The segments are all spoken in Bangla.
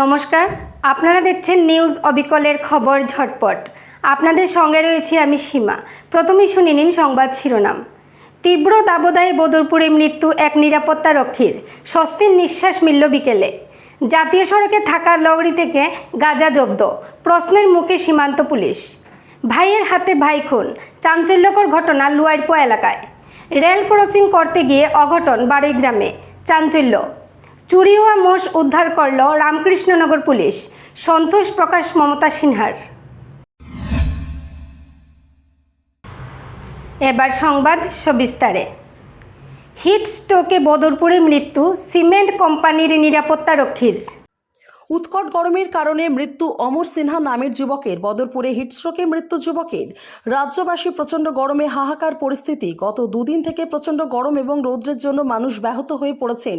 নমস্কার, আপনারা দেখছেন নিউজ অবিকলের খবর ঝটপট। আপনাদের সঙ্গে রয়েছে আমি সীমা। প্রথমেই শুনে নিন সংবাদ শিরোনাম। তীব্র দাবদাহে বদরপুরে মৃত্যু এক নিরাপত্তা রক্ষীর স্বস্তির নিঃশ্বাস মিলল বিকেলে। জাতীয় সড়কে থাকা লরি থেকে গাজা জব্দ। প্রশ্নের মুখে সীমান্ত পুলিশ। ভাইয়ের হাতে ভাই খুন। চাঞ্চল্যকর ঘটনা লুয়ারপো এলাকায়। রেল ক্রসিং করতে গিয়ে অঘটন বারুই গ্রামে চাঞ্চল্য চুরি হওয়া মোষ উদ্ধার করল রামকৃষ্ণনগর পুলিশ। সন্তোষ প্রকাশ, মমতা সিনহার। এবার সংবাদ সবিস্তারে। হিট স্টোকে বদরপুরে মৃত্যু, সিমেন্ট কোম্পানির নিরাপত্তা রক্ষীর। উৎকট গরমের কারণে মৃত্যু অমর সিনহা নামের যুবকের। বদরপুরে হিটস্ট্রোকে মৃত্যু যুবকের। রাজ্যবাসী প্রচণ্ড গরমে হাহাকার পরিস্থিতি। গত দুদিন থেকে প্রচণ্ড গরম এবং রৌদ্রের জন্য মানুষ ব্যাহত হয়ে পড়েছেন।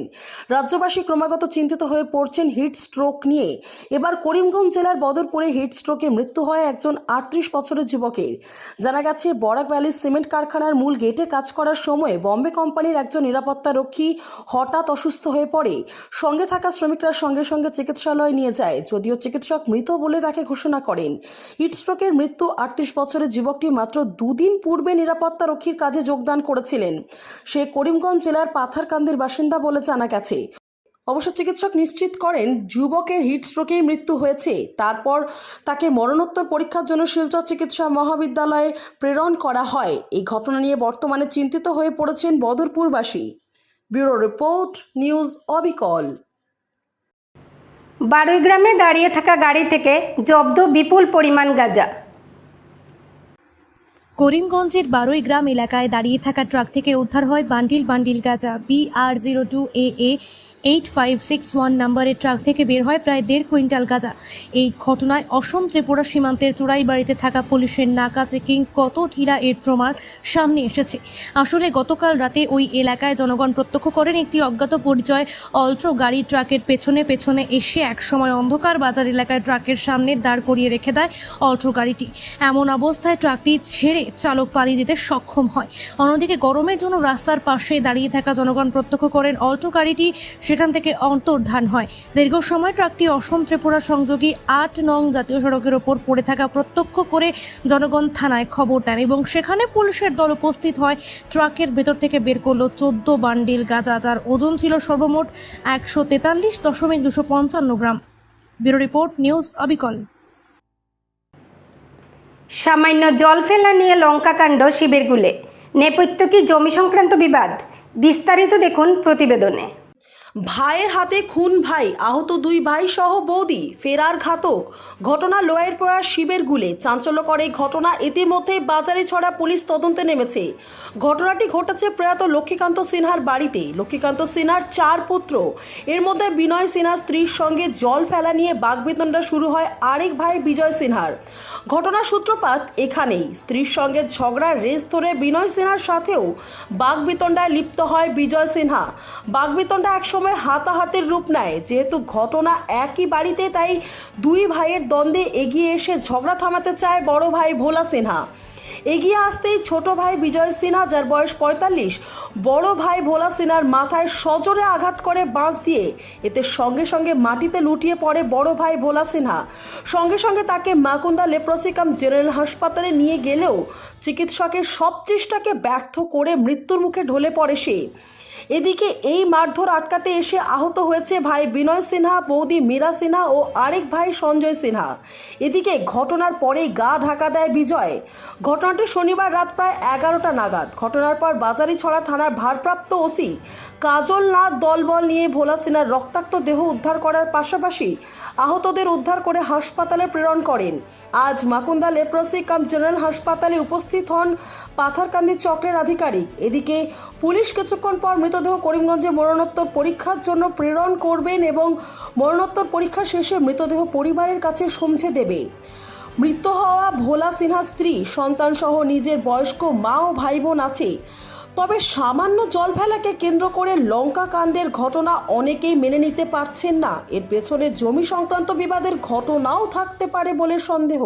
রাজ্যবাসী ক্রমাগত চিন্তিত হয়ে পড়ছেন হিট স্ট্রোক নিয়ে। এবার করিমগঞ্জ জেলার বদরপুরে হিট স্ট্রোকে মৃত্যু হয় একজন আটত্রিশ বছরের যুবকের। জানা গেছে, বরাক ভ্যালি সিমেন্ট কারখানার মূল গেটে কাজ করার সময় বম্বে কোম্পানির একজন নিরাপত্তা রক্ষী হঠাৎ অসুস্থ হয়ে পড়ে। সঙ্গে থাকা শ্রমিকরা সঙ্গে সঙ্গে চিকিৎসালয়ে নিয়ে যায়। যদিও চিকিৎসক মৃত বলে তাকে ঘোষণা করেন। হিটস্ট্রোকের মৃত্যু আটত্রিশ বছরের যুবকটি মাত্র দুদিন পূর্বে নিরাপত্তা রক্ষীর কাজে যোগদান করেছিলেন। সে করিমগঞ্জ জেলার পাথারকান্দির বাসিন্দা বলে জানা গেছে। অবশ্য চিকিৎসক নিশ্চিত করেন, যুবকের হিটস্ট্রোকেই মৃত্যু হয়েছে। তারপর তাকে মরণোত্তর পরীক্ষার জন্য শিলচর চিকিৎসা মহাবিদ্যালয়ে প্রেরণ করা হয়। এই ঘটনা নিয়ে বর্তমানে চিন্তিত হয়ে পড়েছেন বদরপুরবাসী। ব্যুরো রিপোর্ট, নিউজ অবিকল। বারুই গ্রামে দাঁড়িয়ে থাকা গাড়ি থেকে জব্দ বিপুল পরিমাণ গাঁজা। করিমগঞ্জের বারোই গ্রাম এলাকায় দাঁড়িয়ে থাকা ট্রাক থেকে উদ্ধার হয় বান্ডিল বান্ডিল গাঁজা B R zero two A A eight five six one নম্বরের ট্রাক থেকে বের হয় প্রায় দেড় কুইন্টাল গাঁজা। এই ঘটনায় অসম ত্রিপুরা সীমান্তের চোরাই বাড়িতে থাকা পুলিশের নাকা চেকিং কত ঢিলা এর প্রমাণ সামনে এসেছে। আসলে গতকাল রাতে ওই এলাকায় জনগণ প্রত্যক্ষ করেন একটি অজ্ঞাত পরিচয় অল্ট্রো গাড়ি ট্রাকের পেছনে পেছনে এসে একসময় অন্ধকার বাজার এলাকায় ট্রাকের সামনে দাঁড় করিয়ে রেখে দেয় অল্ট্রো গাড়িটি। এমন অবস্থায় ট্রাকটি ছেড়ে চালক পালিয়ে যেতে সক্ষম হয়। অন্যদিকে গরমের জন্য রাস্তার পাশে দাঁড়িয়ে থাকা জনগণ প্রত্যক্ষ করেন অল্টো গাড়িটি সেখান থেকে অন্তর্ধান হয়। দীর্ঘ সময় ট্রাকটি অসম ত্রিপুরা সংযোগী আট নং জাতীয় সড়কের ওপর পড়ে থাকা প্রত্যক্ষ করে জনগণ থানায় খবর দেন এবং সেখানে পুলিশের দল উপস্থিত হয়। ট্রাকের ভেতর থেকে বের করল চোদ্দ বান্ডিল গাঁজা, যার ওজন ছিল সর্বমোট একশো তেতাল্লিশ দশমিক দুশো পঞ্চান্ন গ্রাম। ব্যুরো রিপোর্ট, নিউজ অবিকল। সামান্য জল ফেলা নিয়ে লঙ্কাকাণ্ড শিবিরগুলে নেপথ্য কি জমি সংক্রান্ত বিবাদ? বিস্তারিত দেখুন প্রতিবেদনে। ভাইয়ের হাতে খুন ভাই, আহত দুই ভাই সহ বৌদি, ফেরার ঘাতক। ঘটনা লোয়ের প্রয়াস শিবের গুলে। চাঞ্চল্যকর এই ঘটনা ইতিমধ্যে বাজারে ছড়া পুলিশ তদন্তে নেমেছে। ঘটনাটি ঘটেছে প্রয়াত লক্ষ্মীকান্ত সিনহার বাড়িতে। লক্ষ্মীকান্ত সিনহার চার পুত্র। এর মধ্যে বিনয় সিনহার স্ত্রীর সঙ্গে জল ফেলা নিয়ে বাগবেতনটা শুরু হয় আরেক ভাই বিজয় সিনহার। ঘটনার সূত্রপাত এখানেই। স্ত্রীর সঙ্গে ঝগড়ার রেস ধরে বিনয় সিনহার সাথেও বাগবিতণ্ডায় লিপ্ত হয় বিজয় সিনহা। বাগবিতণ্ডা একসময় হাতাহাতের রূপ নেয়। যেহেতু ঘটনা একই বাড়িতে, তাই দুই ভাইয়ের দ্বন্দ্বে এগিয়ে এসে ঝগড়া থামাতে চায় বড় ভাই ভোলা সিনহা। এগিয়ে আসতেই ছোট ভাই বিজয় সিনহা, যার বয়স পঁয়তাল্লিশ, বড় ভাই ভোলা সিনহার মাথায় সজোরে আঘাত করে বাঁশ দিয়ে। এতে সঙ্গে সঙ্গে মাটিতে লুটিয়ে পড়ে বড় ভাই ভোলা সিনহা। সঙ্গে সঙ্গে তাকে মাকুন্দা লেপ্রসিকাম জেনারেল হাসপাতালে নিয়ে গেলেও চিকিৎসকের সব চেষ্টাকে ব্যর্থ করে মৃত্যুর মুখে ঢলে পড়ে সে। এদিকে এই মারধর আটকাতে এসে আহত হয়েছে ভাই বিনয় সিনহা, বৌদি মীরা সিনহা ও আরেক ভাই সঞ্জয় সিনহা। এদিকে ঘটনার পরেই গা ঢাকা দেয় বিজয়। ঘটনাটি শনিবার রাত প্রায় এগারোটা নাগাদ। ঘটনার পর বাজারিছড়া থানার ভারপ্রাপ্ত ওসি কাজল নাথ দলবল নিয়ে ভোলা সিনহার রক্তাক্ত দেহ উদ্ধার করার পাশাপাশি আহতদের উদ্ধার করে হাসপাতালে প্রেরণ করেন। আজ মাকুন্দা লেপ্রসি কাম জেনারেল হাসপাতালে উপস্থিত হন পাথারকান্দি চক্রের আধিকারিক। এদিকে পুলিশ কিছুক্ষণ পর মৃতদেহ করিমগঞ্জে মরণোত্তর পরীক্ষার জন্য প্রেরণ করবেন এবং মরণোত্তর পরীক্ষা শেষে মৃতদেহ পরিবারের কাছে সমঝে দেবে। মৃত্যু হওয়া ভোলা সিনহা স্ত্রী সন্তান সহ নিজের বয়স্ক মা ও ভাই বোন আছে। তবে সামান্য জল ফেলাকে কেন্দ্র করে লঙ্কা কাণ্ডের ঘটনা অনেকেই মেনে নিতে পারছেন না। এর পেছনে জমি সংক্রান্ত বিবাদের ঘটনাও থাকতে পারে বলে সন্দেহ।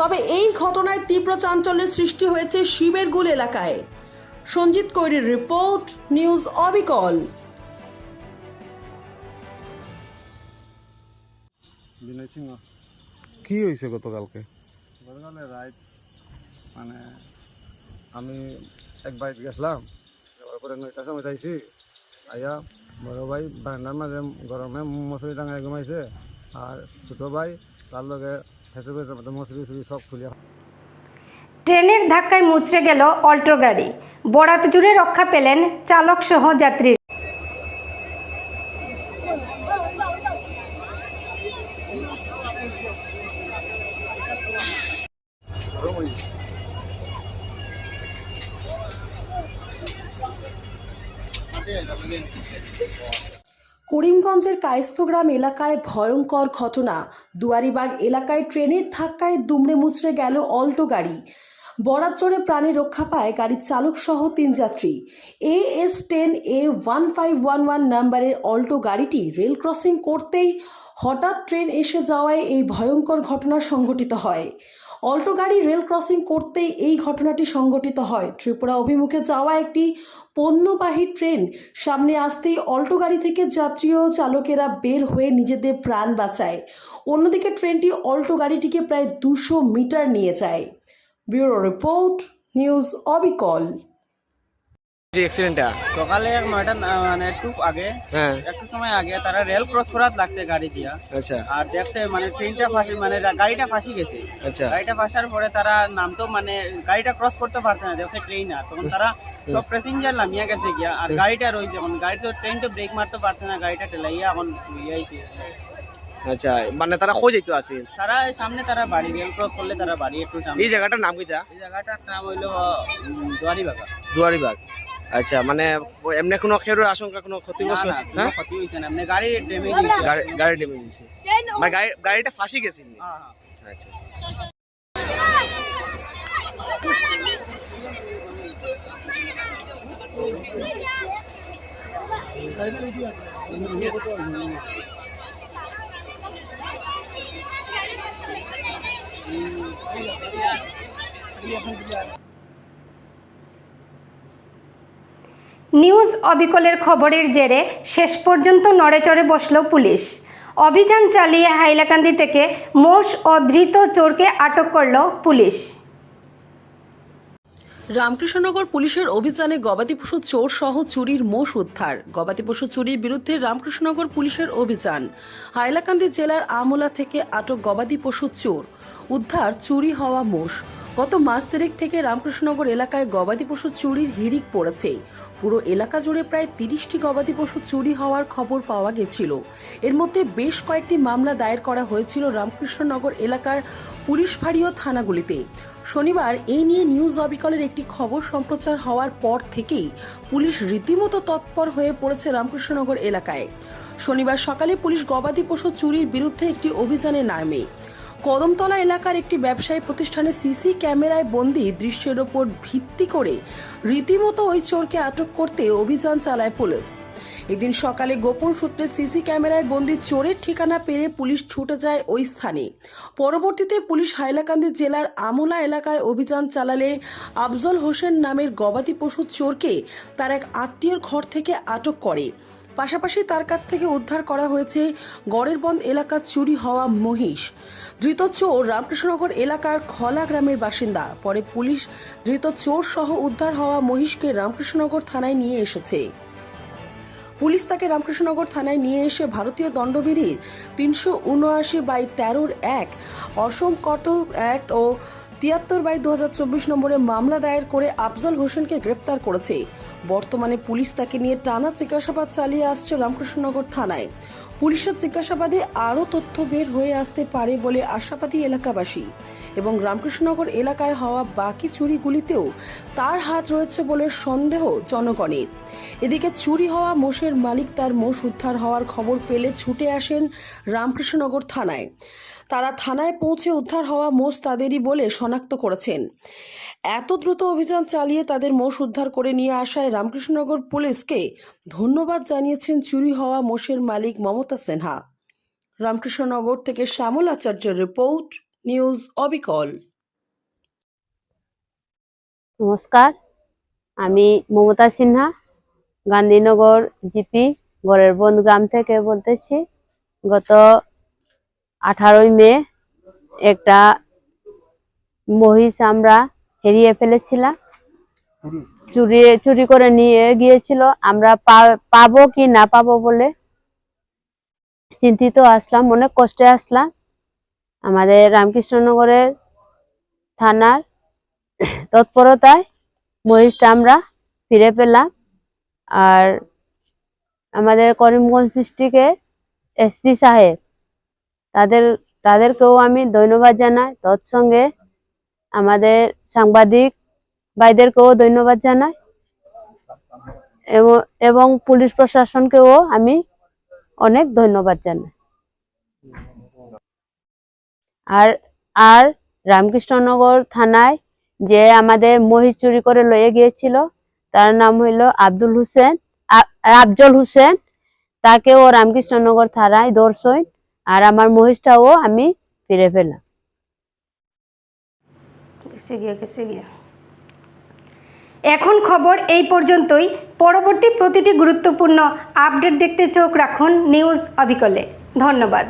তবে এই ঘটনায় তীব্র চাঞ্চল্যের সৃষ্টি হয়েছে শিবেরগুল এলাকায়। সঞ্জিত কৈরির রিপোর্ট নিউজ অবিকল। বিনয় সিংহ। কি হয়েছে গতকালকে? গতকালে রাইট মানে আমি এক বাইক গেছিলাম যাওয়ার পরে নয়টার সময় চাইছি আইয়া বড় ভাই বারান্দার মাঝে গরমে মশুরি টাঙায় ঘুমাইছে আর ছোটো ভাই তার লগে ফেসে মতো মশুরি সব খুলিয়া ট্রেনের ধাক্কায় মুচড়ে গেল অল্টো গাড়ি। বরাত জুড়ে রক্ষা পেলেন চালক সহ যাত্রী। করিমগঞ্জের কায়স্থগ্রাম এলাকায় ভয়ঙ্কর ঘটনা। দুয়ারিবাগ এলাকায় ট্রেনের ধাক্কায় দুমড়ে মুচড়ে গেল অল্টো গাড়ি। বরাত জোরে প্রাণে রক্ষা পায় গাড়ির চালক সহ তিন যাত্রী। A S ten A one five one one নাম্বারের অল্টো গাড়িটি রেল ক্রসিং করতেই হঠাৎ ট্রেন এসে যাওয়ায় এই ভয়ঙ্কর ঘটনা সংঘটিত হয়। অল্টো গাড়ি রেল ক্রসিং করতেই এই ঘটনাটি সংঘটিত হয়। ত্রিপুরা অভিমুখে যাওয়া একটি পণ্যবাহী ট্রেন সামনে আসতেই অল্টো গাড়ি থেকে যাত্রী ও চালকেরা বের হয়ে নিজেদের প্রাণ বাঁচায়। অন্যদিকে ট্রেনটি অল্টো গাড়িটিকে প্রায় দুশো মিটার নিয়ে যায়। ব্যুরো রিপোর্ট নিউজ অবিকল। যে অ্যাক্সিডেন্টটা সকালে এক নয়টা মানে একটু আগে হ্যাঁ। একটু সময় আগে তারা রেল ক্রস করাত লাগছে গাড়ি দিয়া। আচ্ছা। আর দেখছে মানে ট্রেনটা ফাঁসি মানে গাড়িটা ফাঁসি গেছে। আচ্ছা। গাড়িটা ফাঁসার পরে তারা নামতো মানে গাড়িটা ক্রস করতে পারছে না দেখছে ট্রেন আর। তখন তারা সব প্যাসেঞ্জার নামিয়ে গেছে গিয়া। আর গাড়িটা রয়েছে এখন গাড়ি তো ট্রেন তো ব্রেক মারতে পারছে না গাড়িটা টেলাইয়া এখন ইয়েছে আচ্ছা মানে তারা খোঁজ যেতে আছে তারা সামনে তারা বাড়ি রেল ক্রস করলে তারা বাড়ি একটু সামনে। এই জায়গাটার নাম কিটা এই জায়গাটার নাম হইল দুয়ারিবাগা। দুয়ারিবাগ। আচ্ছা মানে এমনি কোনো খেরোর আশঙ্কা কোনো ক্ষতি করছে না হ্যাঁ? ক্ষতি হয়েছে না। মানে গাড়ি ড্যামেজ হয়েছে গাড়ি ড্যামেজ হয়েছে মানে গাড়ি গাড়িটা ফাঁসি গেছে এমনি? হ্যাঁ হ্যাঁ। আচ্ছা। নিউজ অবিকলের খবরের জেরে শেষ পর্যন্ত নড়েচড়ে বসল পুলিশ। অভিযান চালিয়ে হাইলাকান্দি থেকে মোষ ও ধৃত চোরকে আটক করল পুলিশ। রামকৃষ্ণনগর পুলিশের অভিযানে গবাদি পশু চোর সহ চুরির মোষ উদ্ধার। গবাদি পশু চুরির বিরুদ্ধে রামকৃষ্ণনগর পুলিশের অভিযান। হাইলাকান্দি জেলার আমলা থেকে আটক গবাদি পশু চোর। উদ্ধার চুরি হওয়া মোষ। গত মাস দেড়েক থেকে রামকৃষ্ণনগর এলাকায় গবাদি পশু চুরির হিড়িক পড়েছে। পুরো এলাকা জুড়ে প্রায় তিরিশটি গবাদি পশু চুরি হওয়ার খবর পাওয়া গেছিল। এর মধ্যে বেশ কয়েকটি মামলা দায়ের করা হয়েছিল রামকৃষ্ণনগর এলাকার পুলিশ ফাঁড়ি ও থানাগুলিতে। শনিবার এই নিয়ে নিউজ অবিকলের একটি খবর সম্প্রচার হওয়ার পর থেকেই পুলিশ রীতিমতো তৎপর হয়ে পড়েছে রামকৃষ্ণনগর এলাকায়। শনিবার সকালে পুলিশ গবাদি পশু চুরির বিরুদ্ধে একটি অভিযানে নামে। কদমতলা এলাকার একটি ব্যবসায়ী প্রতিষ্ঠানে সিসি ক্যামেরায় বন্দি দৃশ্যের ওপর ভিত্তি করে রীতিমতো ওই চোরকে আটক করতে অভিযান চালায় পুলিশ। এদিন সকালে গোপন সূত্রে সিসি ক্যামেরায় বন্দি চোরের ঠিকানা পেরে পুলিশ ছুটে যায় ওই স্থানে। পরবর্তীতে পুলিশ হাইলাকান্দি জেলার আমলা এলাকায় অভিযান চালালে আফজল হোসেন নামের গবাদি পশু চোরকে তার এক আত্মীয়র ঘর থেকে আটক করে। পাশাপাশি তার কাছ থেকে উদ্ধার করা হয়েছে গড়ের এলাকা চুরি হওয়া মহিষ। ধৃত চোর রামকৃষ্ণনগর এলাকার খলা গ্রামের বাসিন্দা। পরে পুলিশ ধৃত চোর সহ উদ্ধার হওয়া মহিষকে রামকৃষ্ণনগর থানায় নিয়ে এসেছে। পুলিশ তাকে রামকৃষ্ণনগর থানায় নিয়ে এসে ভারতীয় দণ্ডবিধির তিনশো উনআশি বাই তেরোর এক অসম কটল অ্যাক্ট ও তিয়াত্তর বাই দু হাজার চব্বিশ নম্বরে মামলা দায়ের করে আফজল হোসেনকে গ্রেপ্তার করেছে। বর্তমানে পুলিশ তাকে নিয়ে টানা জিজ্ঞাসাবাদ চালিয়ে আসছে রামকৃষ্ণনগর থানায়। পুলিশের জিজ্ঞাসাবাদে আরও তথ্য বের হয়ে আসতে পারে বলে আশাবাদী এলাকাবাসী। এবং রামকৃষ্ণনগর এলাকায় হওয়া বাকি চুরিগুলিতেও তার হাত রয়েছে বলে সন্দেহ জনগণের। এদিকে চুরি হওয়া মোষের মালিক তার মোষ উদ্ধার হওয়ার খবর পেলে ছুটে আসেন রামকৃষ্ণনগর থানায়। তারা থানায় পৌঁছে উদ্ধার হওয়া মোষ তাদেরই বলে শনাক্ত করেছেন। এত দ্রুত অভিযান চালিয়ে তাদের মোষ উদ্ধার করে নিয়ে আসায় রামকৃষ্ণনগর পুলিশকে ধন্যবাদ জানিয়েছেন চুরি হওয়া মোষের মালিক মমতা সিনহা। রামকৃষ্ণনগর থেকে শ্যামল আচার্যের রিপোর্ট, নিউজ অবিকল। নমস্কার, আমি মমতা সিনহা, গান্ধীনগর জিপি গড়ের বন গ্রাম থেকে বলতেছি। গত আঠারোই মে একটা মহিষ আমরা হেরিয়ে ফেলেছিলাম। চুরি চুরি করে নিয়ে গিয়েছিল। আমরা পাবো কি না পাবো বলে চিন্তিত আসলাম অনেক কষ্টে আসলাম। আমাদের রামকৃষ্ণনগরের থানার তৎপরতায় মহিষটা আমরা ফিরে পেলাম। আর আমাদের করিমগঞ্জ ডিস্ট্রিক্টে এসপি সাহেব তাদের, তাদেরকেও আমি ধন্যবাদ জানাই। তৎসঙ্গে আমাদের সাংবাদিক ভাইদেরকেও ধন্যবাদ জানাই। এবং পুলিশ প্রশাসনকেও আমি অনেক ধন্যবাদ জানাই। আর আর রামকৃষ্ণনগর থানায় যে আমাদের মহিষ চুরি করে লয়ে গিয়েছিল, তার নাম হইল আব্দুল হোসেন আফজল হোসেন। তাকেও রামকৃষ্ণনগর থানায় দর্শন আর আমার মহিষটাও আমি ফিরে গিয়া। এখন খবর এই পর্যন্তই। পরবর্তী প্রতিটি গুরুত্বপূর্ণ আপডেট দেখতে চোখ রাখুন নিউজ অবিকলে। ধন্যবাদ।